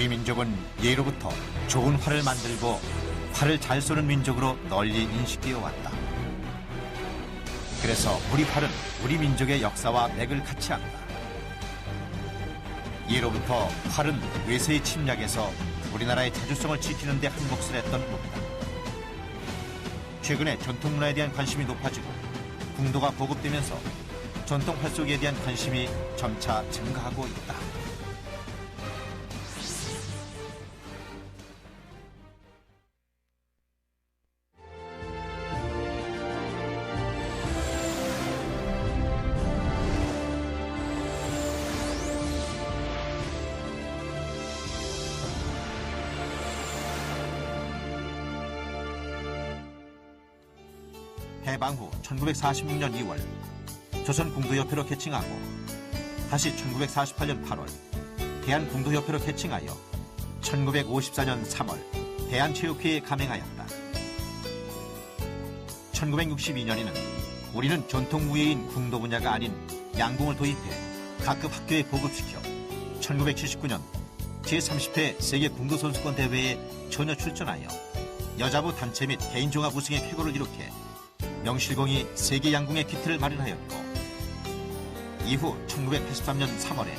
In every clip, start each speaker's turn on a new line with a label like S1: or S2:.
S1: 우리 민족은 예로부터 좋은 활을 만들고 활을 잘 쏘는 민족으로 널리 인식되어 왔다. 그래서 우리 활은 우리 민족의 역사와 맥을 같이 한다. 예로부터 활은 외세의 침략에서 우리나라의 자주성을 지키는 데 한 몫을 했던 무기다. 최근에 전통 문화에 대한 관심이 높아지고 궁도가 보급되면서 전통 활쏘기에 대한 관심이 점차 증가하고 있다. 1946년 2월 조선 궁도협회로 개칭하고 다시 1948년 8월 대한궁도협회로 개칭하여 1954년 3월 대한체육회에 감행하였다. 1962년에는 우리는 전통무예인 궁도 분야가 아닌 양궁을 도입해 각급 학교에 보급시켜 1979년 제30회 세계 궁도 선수권 대회에 전혀 출전하여 여자부 단체 및 개인 종합 우승의 쾌거를 이룩해 명실공히 세계 양궁의 기틀을 마련하였고 이후 1983년 3월에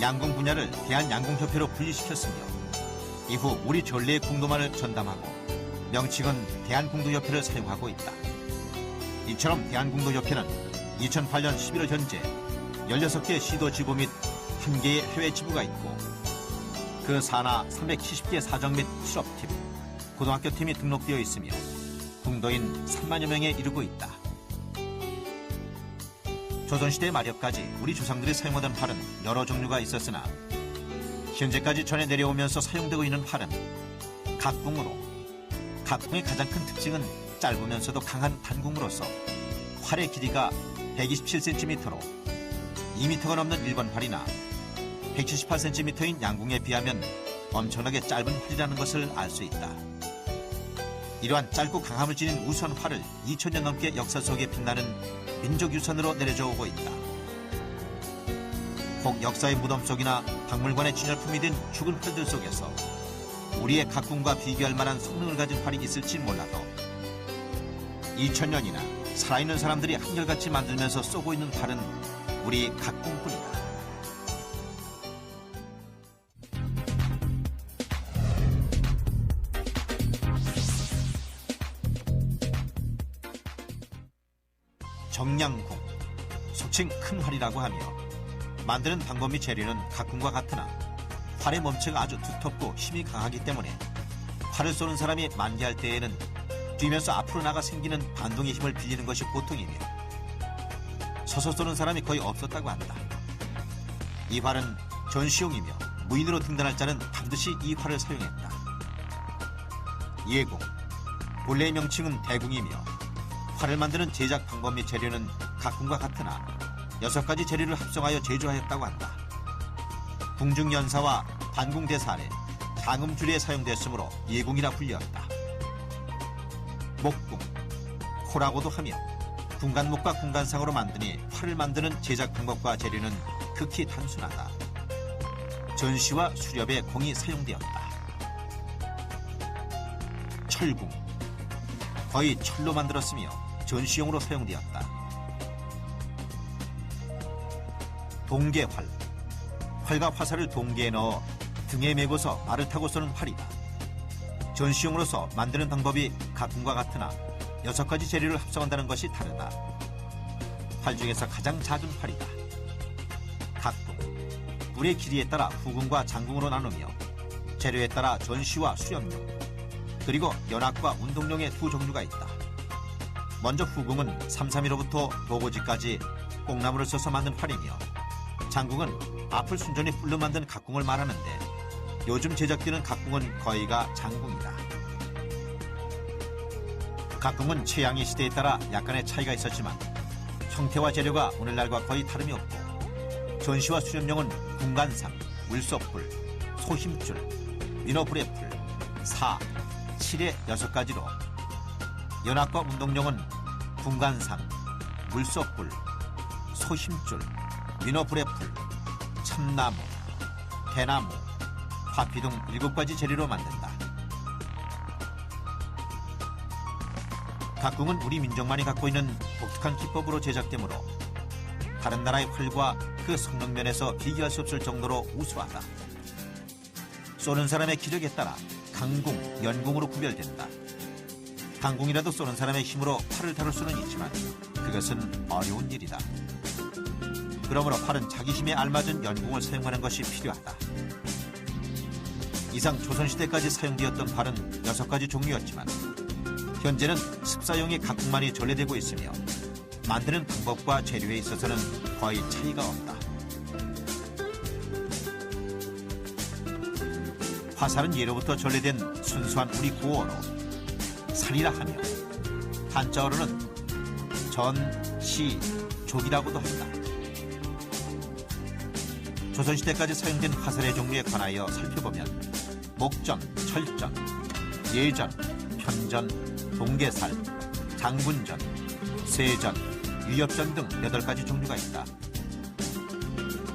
S1: 양궁 분야를 대한양궁협회로 분리시켰으며 이후 우리 전례의 궁도만을 전담하고 명칭은 대한궁도협회를 사용하고 있다. 이처럼 대한궁도협회는 2008년 11월 현재 16개 시도 지부 및 1개의 해외 지부가 있고 그 산하 370개 사정 및 실업팀, 고등학교 팀이 등록되어 있으며 궁도인 3만여 명에 이르고 있다. 조선시대 말엽까지 우리 조상들이 사용하던 활은 여러 종류가 있었으나 현재까지 전해 내려오면서 사용되고 있는 활은 각궁으로 각궁의 가장 큰 특징은 짧으면서도 강한 단궁으로서 활의 길이가 127cm로 2m가 넘는 일반 활이나 178cm인 양궁에 비하면 엄청나게 짧은 활이라는 것을 알 수 있다. 이러한 짧고 강함을 지닌 활을 2000년 넘게 역사 속에 빛나는 민족유산으로 내려져 오고 있다. 혹 역사의 무덤 속이나 박물관의 진열품이 된 죽은 활들 속에서 우리의 각궁과 비교할 만한 성능을 가진 활이 있을지 몰라도 2000년이나 살아있는 사람들이 한결같이 만들면서 쏘고 있는 활은 우리 각궁뿐이다. 정량궁, 속칭 큰 활이라고 하며 만드는 방법 및 재료는 각궁과 같으나 활의 몸체가 아주 두텁고 힘이 강하기 때문에 활을 쏘는 사람이 만개할 때에는 뛰면서 앞으로 나가 생기는 반동의 힘을 빌리는 것이 보통이며 서서 쏘는 사람이 거의 없었다고 한다. 이 활은 전시용이며 무인으로 등단할 자는 반드시 이 활을 사용했다. 예궁, 본래의 명칭은 대궁이며 활을 만드는 제작 방법 및 재료는 각궁과 같으나 여섯 가지 재료를 합성하여 제조하였다고 한다. 궁중연사와 단궁대사 안에 장음줄에 사용됐으므로 예궁이라 불렸다. 목궁, 호라고도 하며 궁간목과 궁간상으로 만드니 활을 만드는 제작 방법과 재료는 극히 단순하다. 전시와 수렵에 공이 사용되었다. 철궁, 거의 철로 만들었으며 전시용으로 사용되었다. 동계활, 활과 화살을 동계에 넣어 등에 메고서 말을 타고 쏘는 활이다. 전시용으로서 만드는 방법이 각궁과 같으나 여섯 가지 재료를 합성한다는 것이 다르다. 활 중에서 가장 작은 활이다. 각궁, 불의 길이에 따라 후궁과 장궁으로 나누며 재료에 따라 전시와 수염용, 그리고 연합과 운동용의 두 종류가 있다. 먼저 후궁은 332로부터 도고지까지 꽁나무를 써서 만든 활이며 장궁은 앞을 순전히 뿔로 만든 각궁을 말하는데 요즘 제작되는 각궁은 거의가 장궁이다. 각궁은 취향의 시대에 따라 약간의 차이가 있었지만 형태와 재료가 오늘날과 거의 다름이 없고 전시와 수련용은 궁간상, 물소풀, 소힘줄, 민어불의 풀, 사, 칠의 여섯 가지로 연합과 운동용은 궁간상, 물소풀, 소힘줄, 민어불의 풀, 참나무, 대나무, 파피 등 7가지 재료로 만든다. 각궁은 우리 민족만이 갖고 있는 독특한 기법으로 제작되므로 다른 나라의 활과 그 성능 면에서 비교할 수 없을 정도로 우수하다. 쏘는 사람의 기력에 따라 강궁, 연궁으로 구별된다. 강궁이라도 쏘는 사람의 힘으로 활을 다룰 수는 있지만 그것은 어려운 일이다. 그러므로 활은 자기 힘에 알맞은 연궁을 사용하는 것이 필요하다. 이상 조선시대까지 사용되었던 활은 여섯 가지 종류였지만 현재는 습사용의 각국만이 전래되고 있으며 만드는 방법과 재료에 있어서는 거의 차이가 없다. 화살은 예로부터 전래된 순수한 우리 구어로 살이라 하며 한자어로는 전, 시, 족이라고도 한다. 조선시대까지 사용된 화살의 종류에 관하여 살펴보면 목전, 철전, 예전, 편전, 동계살, 장군전, 세전, 위협전 등 8가지 종류가 있다.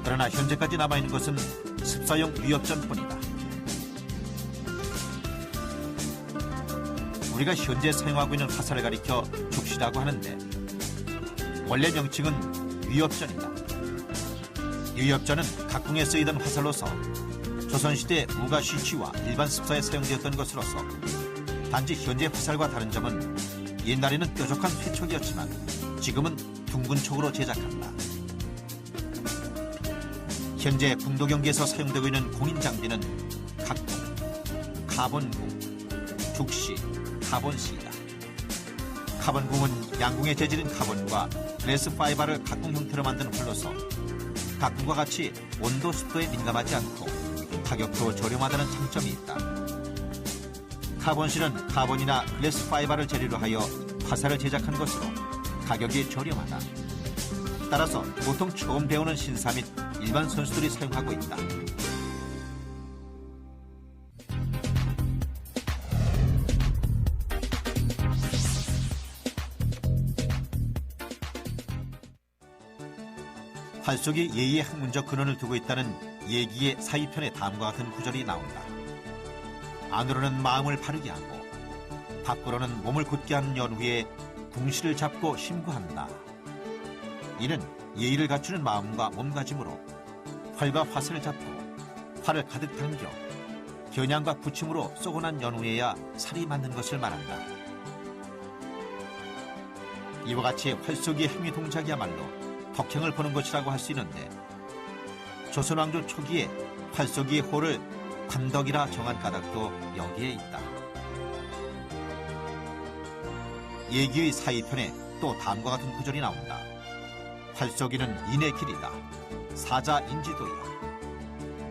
S1: 그러나 현재까지 남아있는 것은 습사용 위협전뿐이다. 우리가 현재 사용하고 있는 화살을 가리켜 죽시라고 하는데 원래 명칭은 위협전이다. 위협전은 각궁에 쓰이던 화살로서 조선시대 무가시치와 일반 습사에 사용되었던 것으로서 단지 현재 화살과 다른 점은 옛날에는 뾰족한 쇠촉이었지만 지금은 둥근 촉으로 제작한다. 현재 궁도 경기에서 사용되고 있는 공인 장비는 각궁, 카본궁, 죽시, 카본시이다. 카본궁은 양궁의 재질인 카본과 글래스 파이바를 각궁 형태로 만든 활로서 각궁과 같이 온도 습도에 민감하지 않고 가격도 저렴하다는 장점이 있다. 카본실은 카본이나 글래스 파이바를 재료로 하여 화살을 제작한 것으로 가격이 저렴하다. 따라서 보통 처음 배우는 신사 및 일반 선수들이 사용하고 있다. 활 속에 예의의 학문적 근원을 두고 있다는 예기의 사이편의 다음과 같은 구절이 나온다. 안으로는 마음을 바르게 하고 밖으로는 몸을 굳게 하는 연후에 궁시를 잡고 심구한다. 이는 예의를 갖추는 마음과 몸가짐으로 활과 화살을 잡고 활을 가득 당겨 겨냥과 부침으로 쏘고 난 연후에야 살이 맞는 것을 말한다. 이와 같이 활 쏘기의 행위 동작이야말로 덕행을 보는 것이라고 할 수 있는데 조선왕조 초기에 활 쏘기의 호를 관덕이라 정한 까닭도 여기에 있다. 예기의 사이편에 또 다음과 같은 구절이 나온다. 활쏘기는 인의 길이다. 사자 인지도이다.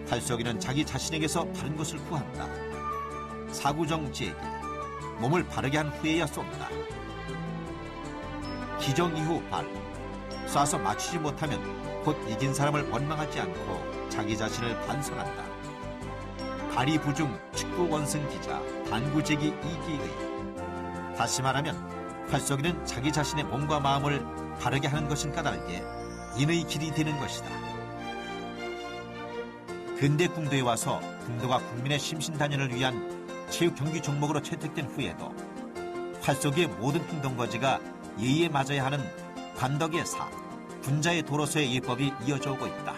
S1: 활쏘기는 자기 자신에게서 바른 것을 구한다. 사구정제기 몸을 바르게 한 후에야 쏜다. 기정 이후 발 쏴서 맞추지 못하면 곧 이긴 사람을 원망하지 않고 자기 자신을 반성한다. 발이 부중 축구 원승 기자 단구제기 이기의 다시 말하면 활쏘기는 자기 자신의 몸과 마음을 바르게 하는 것인 까닭에 인의 길이 되는 것이다. 근대 궁도에 와서 궁도가 국민의 심신단련을 위한 체육 경기 종목으로 채택된 후에도 활쏘기의 모든 행동거지가 예의에 맞아야 하는 관덕의 사, 군자의 도로서의 예법이 이어져 오고 있다.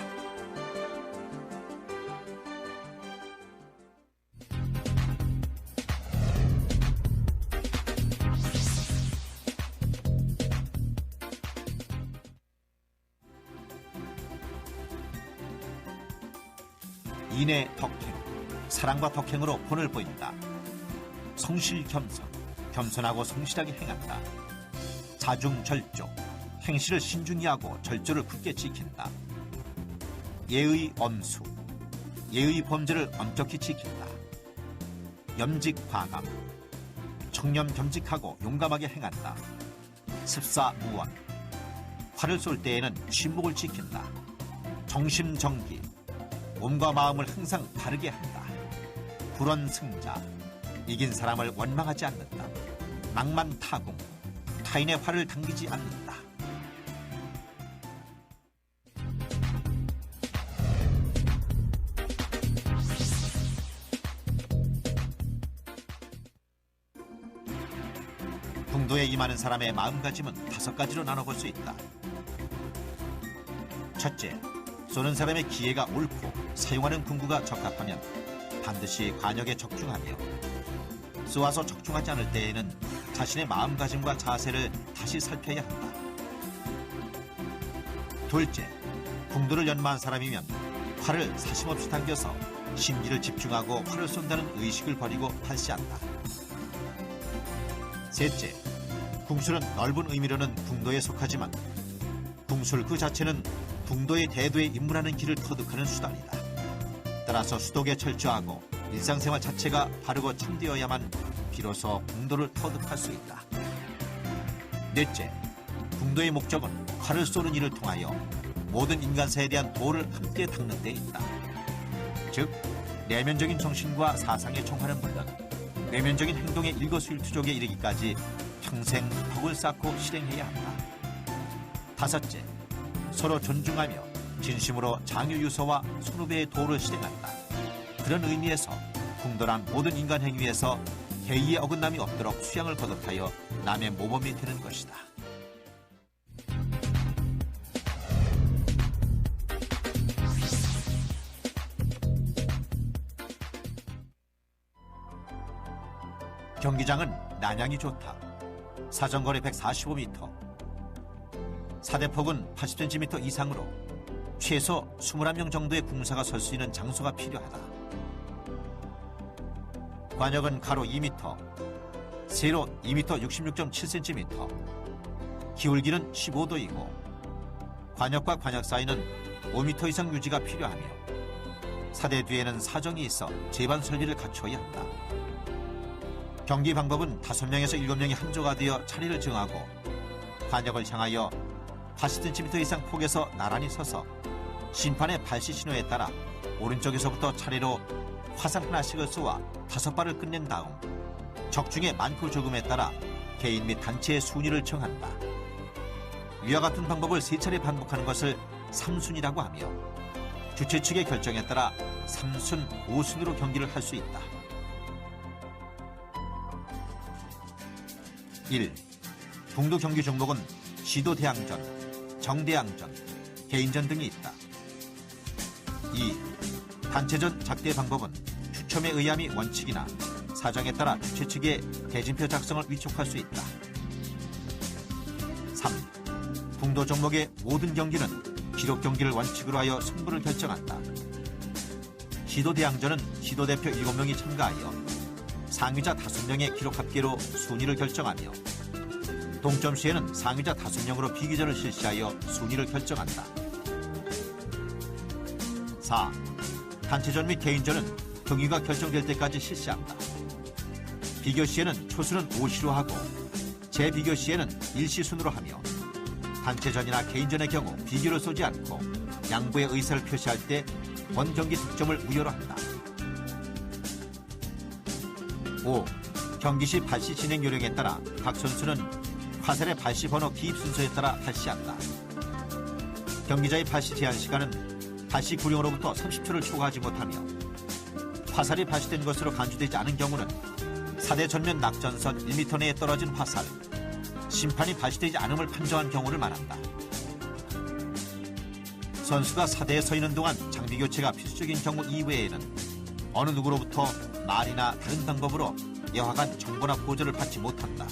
S1: 인의 덕행, 사랑과 덕행으로 본을 보인다. 성실 겸손, 겸손하고 성실하게 행한다. 자중절조, 행실을 신중히 하고 절조를 굳게 지킨다. 예의 엄수, 예의 범죄를 엄격히 지킨다. 염직 과감, 청렴 겸직하고 용감하게 행한다. 습사무원, 활을 쏠 때에는 침묵을 지킨다. 정심정기, 몸과 마음을 항상 바르게 한다. 불원 승자, 이긴 사람을 원망하지 않는다. 낭만타궁, 타인의 화를 당기지 않는다. 임하는 사람의 마음가짐은 다섯 가지로 나눠볼 수 있다. 첫째, 쏘는 사람의 기회가 옳고 사용하는 군구가 적합하면 반드시 관역에 적중하며 쏘아서 적중하지 않을 때에는 자신의 마음가짐과 자세를 다시 살펴야 한다. 둘째, 궁도를 연마한 사람이면 활을 사심없이 당겨서 심기를 집중하고 활을 쏜다는 의식을 버리고 발시한다. 셋째, 궁수는 넓은 의미로는 궁도에 속하지만 궁술 그 자체는 궁도의 대도에 입문하는 길을 터득하는 수단이다. 따라서 수독에 철저하고 일상생활 자체가 바르고 참되어야만 비로소 궁도를 터득할 수 있다. 넷째, 궁도의 목적은 활을 쏘는 일을 통하여 모든 인간사에 대한 도를 함께 닦는 데 있다. 즉, 내면적인 정신과 사상의 총화는 물론 내면적인 행동의 일거수일투족에 이르기까지 평생 덕을 쌓고 실행해야 한다. 다섯째, 서로 존중하며 진심으로 장유유서와 선후배의 도를 실행한다. 그런 의미에서 궁도란 모든 인간 행위에서 개의의 어긋남이 없도록 수양을 거듭하여 남의 모범이 되는 것이다. 경기장은 난양이 좋다. 사정거리 145m. 사대폭은 80cm 이상으로 최소 21명 정도의 궁사가 설 수 있는 장소가 필요하다. 관역은 가로 2m, 세로 2m 66.7cm, 기울기는 15도이고 관역과 관역 사이는 5m 이상 유지가 필요하며 사대 뒤에는 사정이 있어 제반 설비를 갖춰야 한다. 경기 방법은 5명에서 7명이 한조가 되어 자리를 정하고 관역을 향하여 80cm 이상 폭에서 나란히 서서 심판의 발시 신호에 따라 오른쪽에서부터 차례로 화살 하나씩을 쏘아 다섯 발을 끝낸 다음 적중의 많고 적음에 따라 개인 및 단체의 순위를 정한다. 위와 같은 방법을 세 차례 반복하는 것을 삼순이라고 하며 주최 측의 결정에 따라 삼순, 오순으로 경기를 할 수 있다. 1. 동도 경기 종목은 시도 대항전, 정대항전, 개인전 등이 있다. 2. 단체전 작대 방법은 추첨에 의함이 원칙이나 사정에 따라 주최 측의 대진표 작성을 위촉할 수 있다. 3. 궁도 종목의 모든 경기는 기록 경기를 원칙으로 하여 승부를 결정한다. 시도 대항전은 시도 대표 7명이 참가하여 상위자 5명의 기록 합계로 순위를 결정하며 동점 시에는 상위자 5명으로 비기전을 실시하여 순위를 결정한다. 4. 단체전 및 개인전은 경기가 결정될 때까지 실시한다. 비교 시에는 초수는 5시로 하고 재비교 시에는 1시 순으로 하며 단체전이나 개인전의 경우 비교를 쏘지 않고 양보의 의사를 표시할 때 본 경기 득점을 무효로 한다. 5. 경기 시 발시 진행 요령에 따라 각 선수는 화살의 발시 번호 기입 순서에 따라 발시한다. 경기자의 발시 제한 시간은 발시 구령으로부터 30초를 초과하지 못하며 화살이 발시된 것으로 간주되지 않은 경우는 사대 전면 낙전선 1m 내에 떨어진 화살, 심판이 발시되지 않음을 판정한 경우를 말한다. 선수가 사대에 서 있는 동안 장비 교체가 필수적인 경우 이외에는 어느 누구로부터 말이나 다른 방법으로 여하간 정보나 보조를 받지 못한다.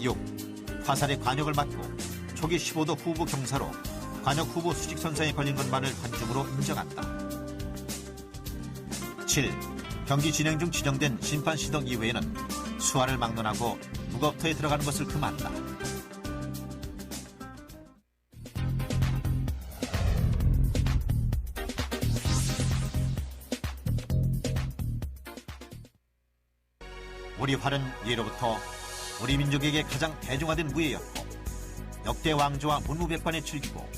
S1: 6. 화살의 관역을 맡고 초기 15도 후보 경사로 관역 후보 수직 선상에 걸린 것만을 관중으로 인정한다. 7. 경기 진행 중 지정된 심판 시동 이외에는 수화를 막론하고 무겁터에 들어가는 것을 금한다. 우리 활은 예로부터 우리 민족에게 가장 대중화된 무예였고 역대 왕조와 문무백관에 즐기고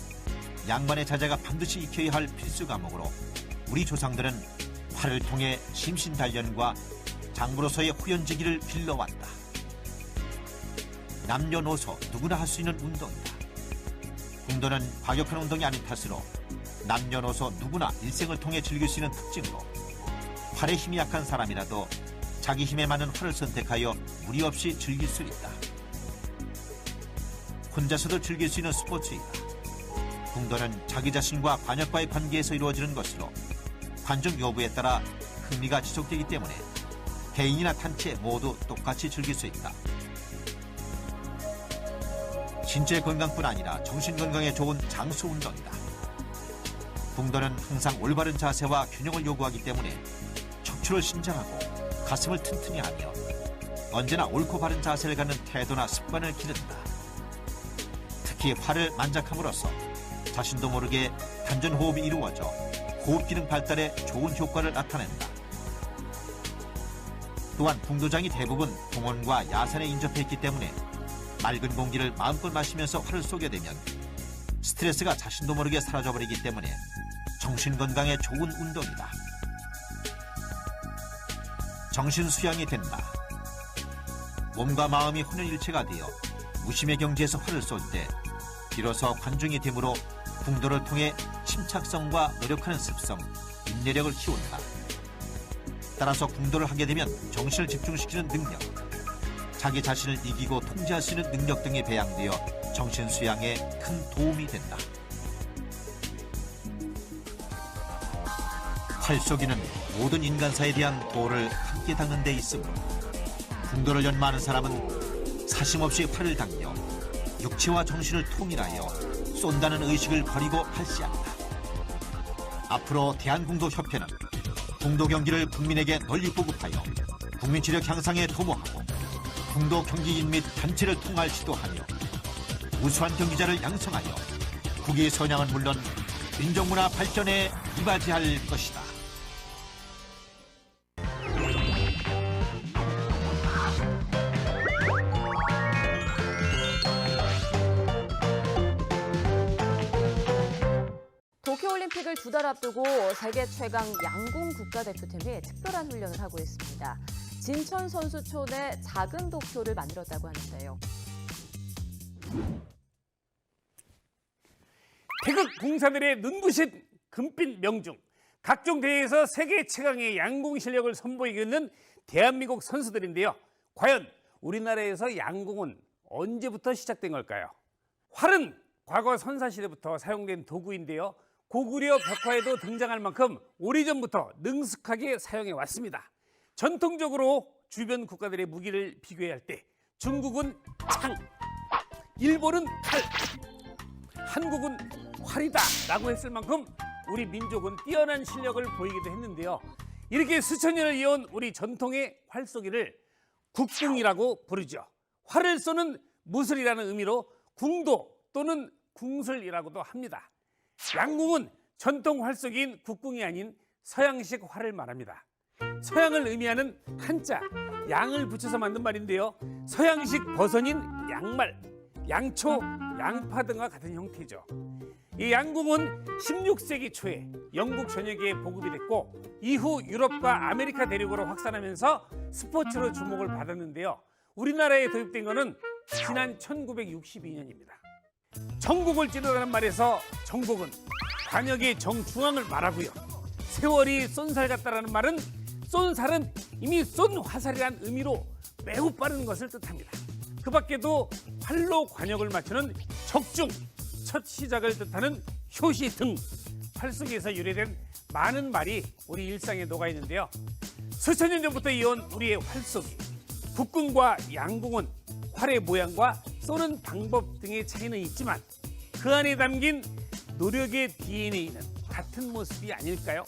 S1: 양반의 자제가 반드시 익혀야 할 필수 과목으로 우리 조상들은 활을 통해 심신 단련과 장부로서의 후연지기를 길러왔다. 남녀노소 누구나 할 수 있는 운동이다. 궁도는 과격한 운동이 아닌 탓으로 남녀노소 누구나 일생을 통해 즐길 수 있는 특징으로 활에 힘이 약한 사람이라도 자기 힘에 맞는 활을 선택하여 무리 없이 즐길 수 있다. 혼자서도 즐길 수 있는 스포츠이다. 궁도는 자기 자신과 관역과의 관계에서 이루어지는 것으로 관중 여부에 따라 흥미가 지속되기 때문에 개인이나 단체 모두 똑같이 즐길 수 있다. 신체 건강뿐 아니라 정신 건강에 좋은 장수 운동이다. 궁도는 항상 올바른 자세와 균형을 요구하기 때문에 척추를 신장하고 가슴을 튼튼히 하며 언제나 옳고 바른 자세를 갖는 태도나 습관을 기른다. 특히 팔을 만작함으로써 자신도 모르게 단전 호흡이 이루어져 호흡 기능 발달에 좋은 효과를 나타낸다. 또한 궁도장이 대부분 동원과 야산에 인접해 있기 때문에 맑은 공기를 마음껏 마시면서 활을 쏘게 되면 스트레스가 자신도 모르게 사라져버리기 때문에 정신 건강에 좋은 운동이다. 정신 수양이 된다. 몸과 마음이 혼연일체가 되어 무심의 경지에서 활을 쏠때 비로소 관중이 되므로 궁도를 통해 침착성과 노력하는 습성, 인내력을 키운다. 따라서 궁도를 하게 되면 정신을 집중시키는 능력, 자기 자신을 이기고 통제할 수 있는 능력 등이 배양되어 정신 수양에 큰 도움이 된다. 활쏘기는 모든 인간사에 대한 도를 함께 닦는 데 있으므로 궁도를 연마하는 사람은 사심없이 활을 당겨 육체와 정신을 통일하여 쏜다는 의식을 버리고 발시한다. 앞으로 대한궁도협회는 궁도 경기를 국민에게 널리 보급하여 국민 체력 향상에 도모하고 궁도 경기인 및 단체를 통할 시도하며 우수한 경기자를 양성하여 국위 선양은 물론 민족문화 발전에 이바지할 것이다.
S2: 도쿄올림픽을 두 달 앞두고 세계 최강 양궁 국가대표팀이 특별한 훈련을 하고 있습니다. 진천 선수 초대 작은 도쿄를 만들었다고 하는데요.
S3: 태극 공사들의 눈부신 금빛 명중 각종 대회에서 세계 최강의 양궁 실력을 선보이고 있는 대한민국 선수들인데요. 과연 우리나라에서 양궁은 언제부터 시작된 걸까요? 활은 과거 선사시대부터 사용된 도구인데요. 고구려 벽화에도 등장할 만큼 오래전부터 능숙하게 사용해 왔습니다. 전통적으로 주변 국가들의 무기를 비교할 때 중국은 창, 일본은 칼, 한국은 활이다 라고 했을 만큼 우리 민족은 뛰어난 실력을 보이기도 했는데요. 이렇게 수천 년을 이어온 우리 전통의 활쏘기를 국궁이라고 부르죠. 활을 쏘는 무술이라는 의미로 궁도 또는 궁술이라고도 합니다. 양궁은 전통 활쏘기인 국궁이 아닌 서양식 활을 말합니다. 서양을 의미하는 한자 양을 붙여서 만든 말인데요. 서양식 버선인 양말, 양초, 양파 등과 같은 형태죠. 이 양궁은 16세기 초에 영국 전역에 보급이 됐고 이후 유럽과 아메리카 대륙으로 확산하면서 스포츠로 주목을 받았는데요. 우리나라에 도입된 것은 지난 1962년입니다. 전국을 찌르라는 말에서 전국은 관역의 정중앙을 말하고요. 세월이 쏜살 같다라는 말은 쏜살은 이미 쏜 화살이란 의미로 매우 빠른 것을 뜻합니다. 그 밖에도 활로 관역을 맞추는 적중, 첫 시작을 뜻하는 효시 등 활쏘기에서 유래된 많은 말이 우리 일상에 녹아 있는데요. 수천 년 전부터 이어온 우리의 활쏘기. 국궁과 양궁은 활의 모양과 쏘는 방법 등의 차이는 있지만 그 안에 담긴 노력의 DNA는 같은 모습이 아닐까요?